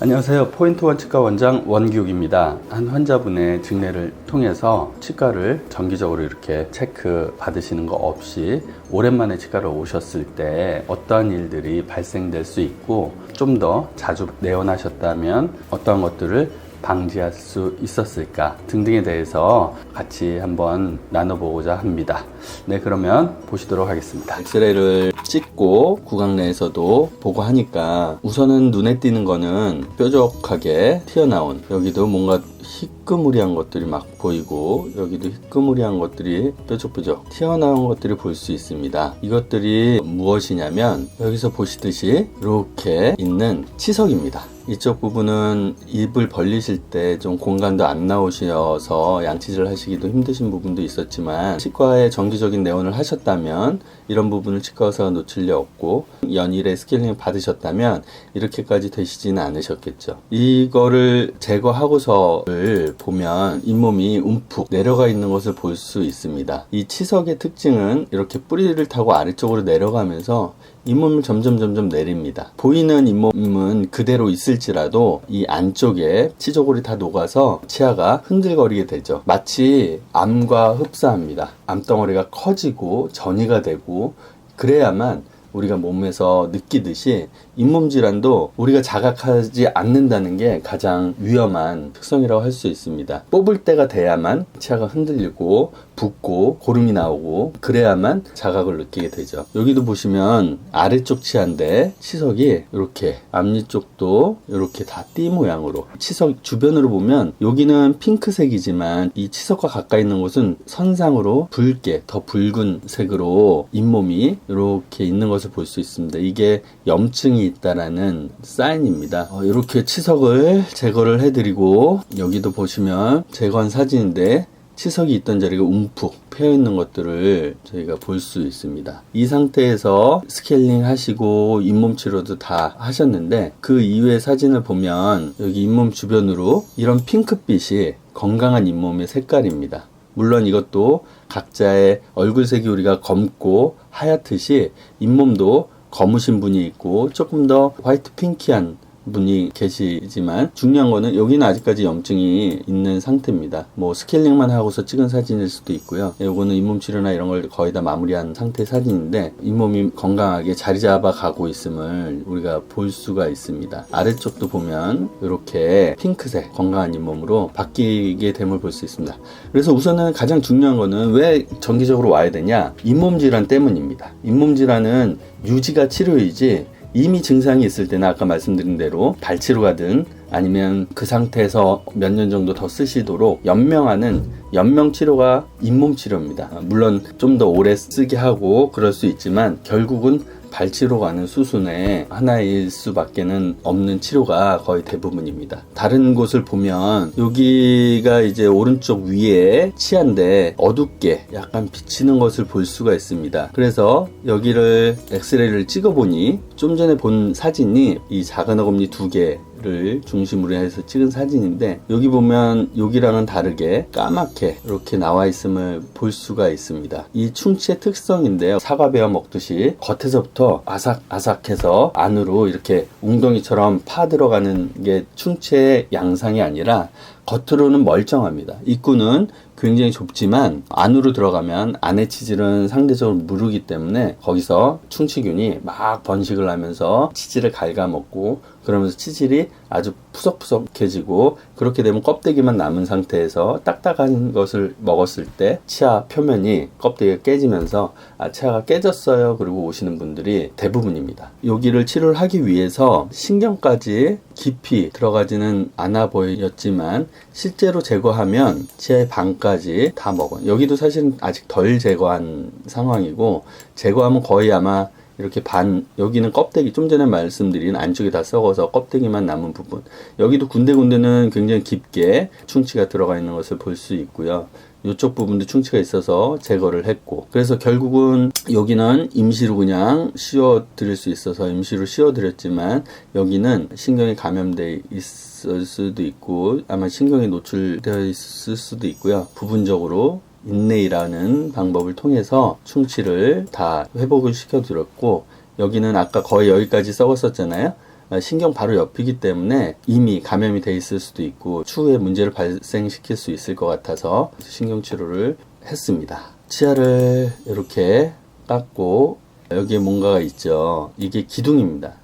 안녕하세요. 포인트원 치과 원장 원기욱입니다. 한 환자분의 증례를 통해서 치과를 정기적으로 이렇게 체크 받으시는 거 없이 오랜만에 치과를 오셨을 때 어떠한 일들이 발생될 수 있고 좀 더 자주 내원하셨다면 어떠한 것들을 방지할 수 있었을까 등등에 대해서 같이 한번 나눠보고자 합니다. 네, 그러면 보시도록 하겠습니다. 엑스레이를 찍고 구강 내에서도 보고 하니까 우선은 눈에 띄는 거는 뾰족하게 튀어나온 여기도 뭔가 희끄무리한 것들이 막 보이고 여기도 희끄무리한 것들이 뾰족뾰족 튀어나온 것들이 볼수 있습니다. 이것들이 무엇이냐면 여기서 보시듯이 이렇게 있는 치석입니다. 이쪽 부분은 입을 벌리실 때 좀 공간도 안 나오셔서 양치질 하시기도 힘드신 부분도 있었지만 치과에 정기적인 내원을 하셨다면 이런 부분을 치과 의사가 놓칠 리 없고 연일에 스케일링 받으셨다면 이렇게까지 되시지는 않으셨겠죠. 이거를 제거하고서 를 보면 잇몸이 움푹 내려가 있는 것을 볼 수 있습니다. 이 치석의 특징은 이렇게 뿌리를 타고 아래쪽으로 내려가면서 잇몸을 점점 점점 내립니다. 보이는 잇몸은 그대로 있을지라도 이 안쪽에 치조골이 다 녹아서 치아가 흔들거리게 되죠. 마치 암과 흡사합니다. 암덩어리가 커지고 전이가 되고 그래야만 우리가 몸에서 느끼듯이 잇몸 질환도 우리가 자각하지 않는다는 게 가장 위험한 특성이라고 할 수 있습니다. 뽑을 때가 돼야만 치아가 흔들리고 붓고 고름이 나오고 그래야만 자각을 느끼게 되죠. 여기도 보시면 아래쪽 치아인데 치석이 이렇게 앞니 쪽도 이렇게 다 띠 모양으로 치석 주변으로 보면 여기는 핑크색이지만 이 치석과 가까이 있는 곳은 선상으로 붉게 더 붉은 색으로 잇몸이 이렇게 있는 것을 볼 수 있습니다. 이게 염증이 있다라는 사인입니다. 어, 이렇게 치석을 제거를 해드리고 여기도 보시면 제거한 사진인데 치석이 있던 자리가 움푹 패여 있는 것들을 저희가 볼 수 있습니다. 이 상태에서 스케일링 하시고 잇몸 치료도 다 하셨는데 그 이후의 사진을 보면 여기 잇몸 주변으로 이런 핑크빛이 건강한 잇몸의 색깔입니다. 물론 이것도 각자의 얼굴색이 우리가 검고 하얗듯이 잇몸도 검으신 분이 있고 조금 더 화이트 핑키한 분이 계시지만 중요한 거는 여기는 아직까지 염증이 있는 상태입니다. 뭐 스케일링만 하고서 찍은 사진일 수도 있고요. 요거는 잇몸 치료나 이런 걸 거의 다 마무리한 상태 사진인데 잇몸이 건강하게 자리 잡아 가고 있음을 우리가 볼 수가 있습니다. 아래쪽도 보면 이렇게 핑크색 건강한 잇몸으로 바뀌게 됨을 볼 수 있습니다. 그래서 우선은 가장 중요한 거는 왜 정기적으로 와야 되냐? 잇몸 질환 때문입니다. 잇몸 질환은 유지가 치료이지 이미 증상이 있을 때는 아까 말씀드린 대로 발치로 가든 아니면 그 상태에서 몇 년 정도 더 쓰시도록 연명하는 연명 치료가 잇몸 치료입니다. 물론 좀 더 오래 쓰게 하고 그럴 수 있지만 결국은 발치로 가는 수순의 하나일 수밖에는 없는 치료가 거의 대부분입니다. 다른 곳을 보면 여기가 이제 오른쪽 위에 치아인데 어둡게 약간 비치는 것을 볼 수가 있습니다. 그래서 여기를 엑스레이를 찍어보니 좀 전에 본 사진이 이 작은 어금니 두 개. 를 중심으로 해서 찍은 사진인데 여기 보면 여기랑은 다르게 까맣게 이렇게 나와 있음을 볼 수가 있습니다. 이 충치의 특성인데요. 사과 베어 먹듯이 겉에서부터 아삭아삭해서 안으로 이렇게 웅덩이처럼 파 들어가는 게 충치의 양상이 아니라 겉으로는 멀쩡합니다. 입구는 굉장히 좁지만 안으로 들어가면 안의 치질은 상대적으로 무르기 때문에 거기서 충치균이 막 번식을 하면서 치질을 갉아먹고 그러면서 치질이 아주 푸석푸석해지고 그렇게 되면 껍데기만 남은 상태에서 딱딱한 것을 먹었을 때 치아 표면이 껍데기가 깨지면서 아 치아가 깨졌어요 그리고 오시는 분들이 대부분입니다. 여기를 치료를 하기 위해서 신경까지 깊이 들어가지는 않아 보였지만 실제로 제거하면 치아의 반까지 다 먹어요. 여기도 사실은 아직 덜 제거한 상황이고 제거하면 거의 아마 이렇게 반 여기는 껍데기 좀 전에 말씀드린 안쪽이 다 썩어서 껍데기만 남은 부분. 여기도 군데군데는 굉장히 깊게 충치가 들어가 있는 것을 볼 수 있고요. 이쪽 부분도 충치가 있어서 제거를 했고. 그래서 결국은 여기는 임시로 그냥 씌워 드릴 수 있어서 임시로 씌워 드렸지만 여기는 신경이 감염돼 있을 수도 있고 아마 신경이 노출되어 있을 수도 있고요. 부분적으로 인레이라는 방법을 통해서 충치를 다 회복을 시켜드렸고 여기는 아까 거의 여기까지 썩었었잖아요. 어, 신경 바로 옆이기 때문에 이미 감염이 돼 있을 수도 있고 추후에 문제를 발생시킬 수 있을 것 같아서 신경 치료를 했습니다. 치아를 이렇게 깎고 여기에 뭔가가 있죠. 이게 기둥입니다.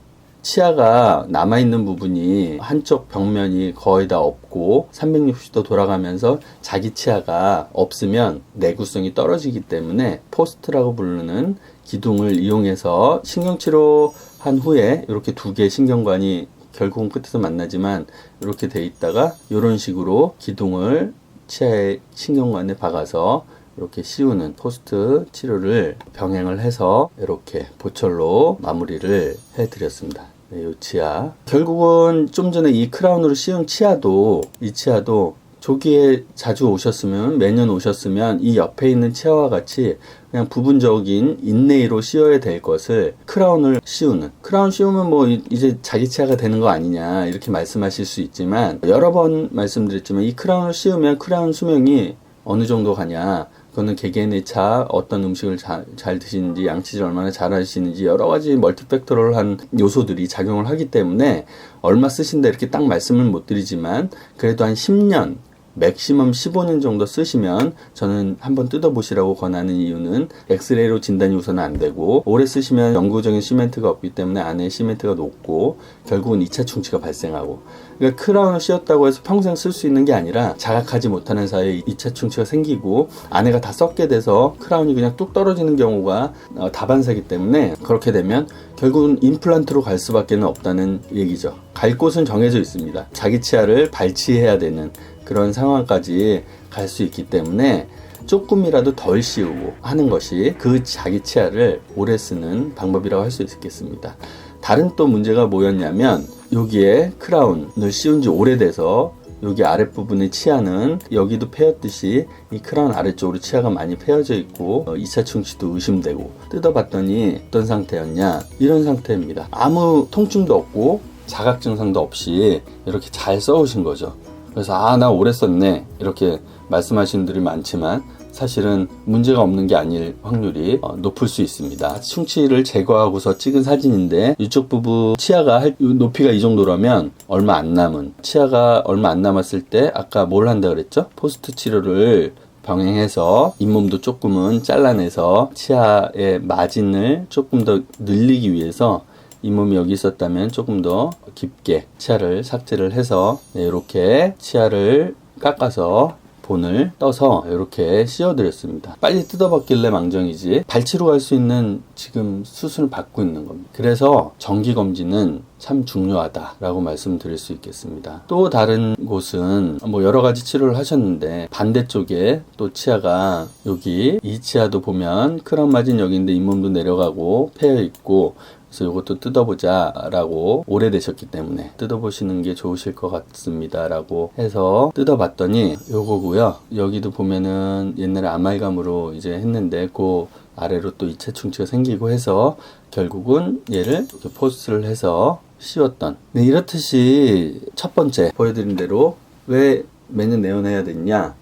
치아가 남아있는 부분이 한쪽 벽면이 거의 다 없고 360도 돌아가면서 자기 치아가 없으면 내구성이 떨어지기 때문에 포스트라고 부르는 기둥을 이용해서 신경치료 한 후에 이렇게 두 개의 신경관이 결국은 끝에서 만나지만 이렇게 돼 있다가 이런 식으로 기둥을 치아의 신경관에 박아서 이렇게 씌우는 포스트 치료를 병행을 해서 이렇게 보철로 마무리를 해드렸습니다. 네, 이 치아. 결국은 좀 전에 이 크라운으로 씌운 치아도 이 치아도 조기에 자주 오셨으면 매년 오셨으면 이 옆에 있는 치아와 같이 그냥 부분적인 인레이로 씌워야 될 것을 크라운을 씌우는 크라운 씌우면 뭐 이- 이제 자기 치아가 되는 거 아니냐 이렇게 말씀하실 수 있지만 여러 번 말씀드렸지만 이 크라운을 씌우면 크라운 수명이 어느 정도 가냐 그거는 개개인의 차 어떤 음식을 자- 잘 드시는지 양치질 얼마나 잘 하시는지 여러 가지 멀티팩터럴 한 요소들이 작용을 하기 때문에 얼마 쓰신다 이렇게 딱 말씀을 못 드리지만 그래도 한 10년 맥시멈 15년 정도 쓰시면 저는 한번 뜯어보시라고 권하는 이유는 엑스레이로 진단이 우선은 안 되고 오래 쓰시면 영구적인 시멘트가 없기 때문에 안에 시멘트가 녹고 결국은 2차 충치가 발생하고 그러니까 크라운을 씌웠다고 해서 평생 쓸 수 있는 게 아니라 자각하지 못하는 사이에 2차 충치가 생기고 안에가 다 썩게 돼서 크라운이 그냥 뚝 떨어지는 경우가 어, 다반사이기 때문에 그렇게 되면 결국은 임플란트로 갈 수밖에 없다는 얘기죠. 갈 곳은 정해져 있습니다. 자기 치아를 발치해야 되는 그런 상황까지 갈 수 있기 때문에 조금이라도 덜 씌우고 하는 것이 그 자기 치아를 오래 쓰는 방법이라고 할 수 있겠습니다. 다른 또 문제가 뭐였냐면 여기에 크라운을 씌운 지 오래돼서 여기 아랫부분의 치아는 여기도 패였듯이 이 크라운 아래쪽으로 치아가 많이 패여져 있고 어, 2차 충치도 의심되고 뜯어봤더니 어떤 상태였냐? 이런 상태입니다. 아무 통증도 없고 자각 증상도 없이 이렇게 잘 써오신 거죠 그래서 아 나 오래 썼네 이렇게 말씀하시는 분들이 많지만 사실은 문제가 없는 게 아닐 확률이 어, 높을 수 있습니다. 충치를 제거하고서 찍은 사진인데 이쪽 부분 치아가 높이가 이 정도라면 얼마 안 남은 치아가 얼마 안 남았을 때 아까 뭘 한다 그랬죠? 포스트 치료를 병행해서 잇몸도 조금은 잘라내서 치아의 마진을 조금 더 늘리기 위해서 잇몸이 여기 있었다면 조금 더 깊게 치아를 삭제를 해서 네, 이렇게 치아를 깎아서 본을 떠서 이렇게 씌워드렸습니다. 빨리 뜯어봤길래 망정이지 발치로 갈수 있는 지금 수술을 받고 있는 겁니다. 그래서 정기검진은 참 중요하다라고 말씀드릴 수 있겠습니다. 또 다른 곳은 뭐 여러 가지 치료를 하셨는데 반대쪽에 또 치아가 여기 이 치아도 보면 크라운 마진 여기인데 잇몸도 내려가고 패여 있고 그래서 이것도 뜯어보자라고 오래되셨기 때문에 뜯어보시는 게 좋으실 것 같습니다라고 해서 뜯어봤더니 요거고요. 여기도 보면은 옛날에 아말감으로 이제 했는데 그 아래로 또 이체 충치가 생기고 해서 결국은 얘를 이렇게 포스를 해서 씌웠던. 네, 이렇듯이 첫 번째 보여드린 대로 왜 매년 내원해야 됐냐?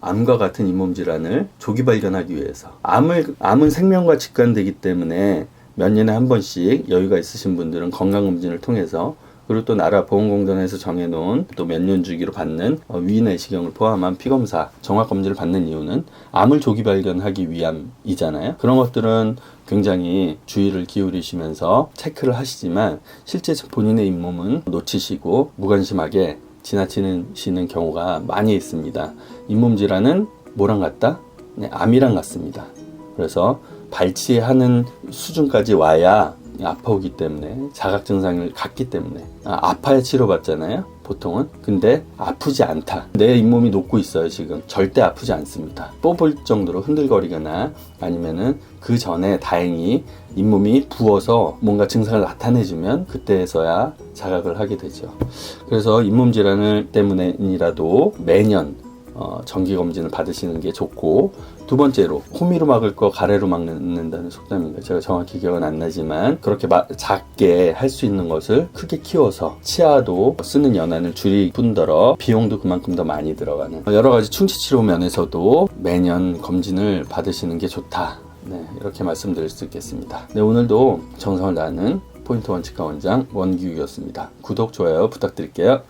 암과 같은 잇몸 질환을 조기 발견하기 위해서 암을 암은 생명과 직관되기 때문에 몇 년에 한 번씩 여유가 있으신 분들은 건강검진을 통해서 그리고 또 나라 보건공단에서 정해놓은 또 몇 년 주기로 받는 어, 위내시경을 포함한 피검사 정확검진을 받는 이유는 암을 조기 발견하기 위함이잖아요. 그런 것들은 굉장히 주의를 기울이시면서 체크를 하시지만 실제 본인의 잇몸은 놓치시고 무관심하게 지나치시는 경우가 많이 있습니다. 잇몸 질환은 뭐랑 같다? 네, 암이랑 같습니다. 그래서 발치하는 수준까지 와야 아파오기 때문에 자각 증상을 갖기 때문에. 아, 아파야 치료받잖아요 보통은. 근데 아프지 않다. 내 잇몸이 녹고 있어요 지금. 절대 아프지 않습니다. 뽑을 정도로 흔들거리거나 아니면은 그 전에 다행히 잇몸이 부어서 뭔가 증상을 나타내주면 그때서야 자각을 하게 되죠. 그래서 잇몸 질환을 때문에이라도 매년 어, 정기 검진을 받으시는 게 좋고 두 번째로 호미로 막을 거 가래로 막는다는 속담인가 제가 정확히 기억은 안 나지만 그렇게 마- 작게 할 수 있는 것을 크게 키워서 치아도 쓰는 연한을 줄일 뿐더러 비용도 그만큼 더 많이 들어가는 여러 가지 충치 치료 면에서도 매년 검진을 받으시는 게 좋다. 네, 이렇게 말씀드릴 수 있겠습니다. 네, 오늘도 정성을 다하는 포인트 원치과 원장 원기욱이었습니다. 구독, 좋아요 부탁드릴게요.